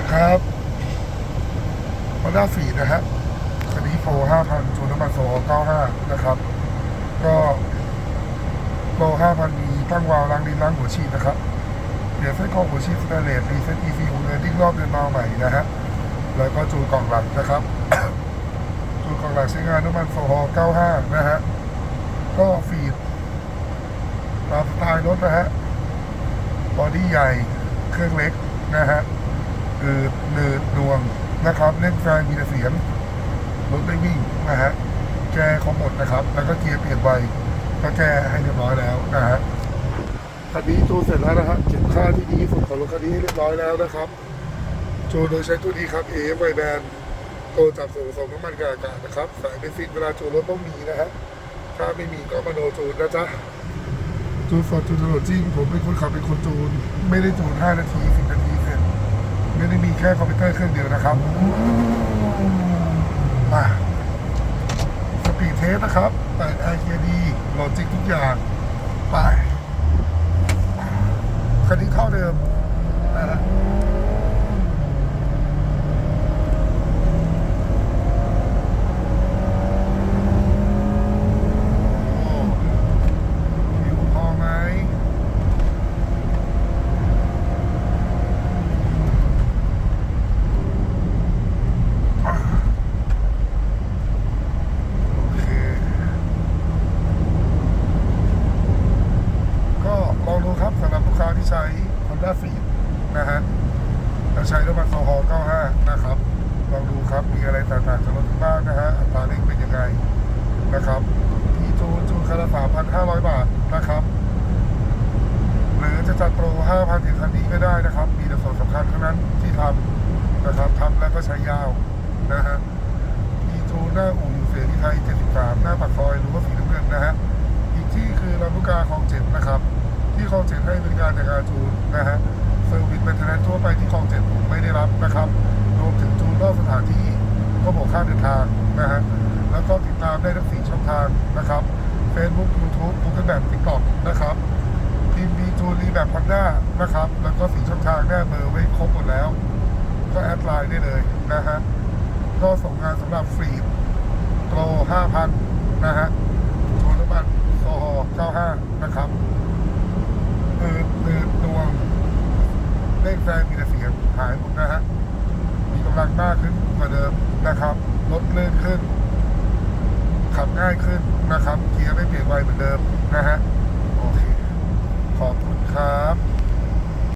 ะครับฮอด้าฟีดนะฮะคันนี้โฟ5,000จูนน้ำมันโซ95นะครับ ก็โล5,000มีตั้งวาล์วล้างดินล้างหัวฉีดนะครับเปลี่ยนเส้นกรอหัวฉีดสแตนเลสรีเซ็ต ECU เรนดิ้งรอบเดือนมาใหม่นะฮะแล้วก็จูนกล่องหลังนะครับ จูนกล่องหลังใช้งานน้ำมันโซฮอล95 นะฮะ ก็ฟีดตามสไตล์รถนะฮะ บอดี้ใหญ่ เครื่องเล็กนะฮะ อืดหนืดดวงนะครับเล่นแฟนมีแต่เสียงรถไม่วิ่งนะฮะแก้เขาหมดนะครับ แล้วก็เกียร์เปลี่ยนไวก็แก้ให้เรียบร้อยแล้วนะฮะคันนี้จูนเสร็จแล้วนะฮะเก็บค่าที่ดีสุดของรถคันนี้ให้เรียบร้อยแล้วนะครับจูนโดยใช้ตัวนี้ครับ AF ไวแบนตัวจับส่วนผสมน้ำมันกับอากาศนะครับสายเบนซินเวลาจูนรถต้องมีนะฮะถ้าไม่มีก็มาโนจูนนะจ๊ะจูนสดจูนถนนจริงผมเป็นคนขับเป็นคนจูน ไม่ได้จูน 5 นาที 10 นาทีเสร็จ ไม่ได้มี แค่คอมพิวเตอร์เครื่องเดียวนะครับ มาสปีดเทสนะครับเปิดไอ d โลดจริงทุกอย่าง ไป คันนี้เท่าเดิมนะฮะโอ้ผิวพอไหม โอเค ก็ลองดูครับสำห ใช้ Honda f e e นะฮะแล้วใช้น้ำมันโซฮอล95 นะครับ ลองดูครับมีอะไรแตกต่างจากรถบ้างนะฮะอัตราเร่งเป็นยังไงนะครับที่จูนจูนคันละ3,500 บาทนะครับ หรือจะจัดโปร 5,000ถึงคันนี้ก็ได้นะครับ มีแต่ส่วนสำคัญเท่านั้นที่ทำนะครับทำแล้วก็ใช้ยาวนะฮะมีจูนหน้าอู่อยู่เสรีไทย 73 หน้าปากซอยรั้วสีน้ำเงินนะฮะอีกที่คือลำลูกกาคลองเจ็ดนะครับ ที่คลองเจ็ดให้บริการจากการจูนนะฮะเซอร์วิสเป็นทนทั่วไปที่คลองเจ็ดผมไม่ได้รับนะครับรวมถึงจูนนอกสถานที่ก็บอกค่าเดินทางนะฮะแล้วก็ติดตามได้ทั้งสี่ช่องทางนะครับ Facebook YouTube Google Map TikTok นะครับทีมบีจูนรีแบบพันด้านะครับ แล้วก็สี่ช่องทางแน่เบอร์ไว้ครบหมดแล้ว ก็แอดไลน์ได้เลยนะฮะก็ส่งงานสำหรับฟรีโตร5,000 นะฮะจูนน้ำมันโซฮอล์95 นะครับตืดตืดดวงเร่งแซงมีแต่เสียงหายหมดนะฮะ มีกำลังมากขึ้นกว่าเดิมนะครับรถลื่อนขึ้น ขับง่ายขึ้นนะครับ เกียร์ไม่เปลี่ยนไวเหมือนเดิมนะฮะ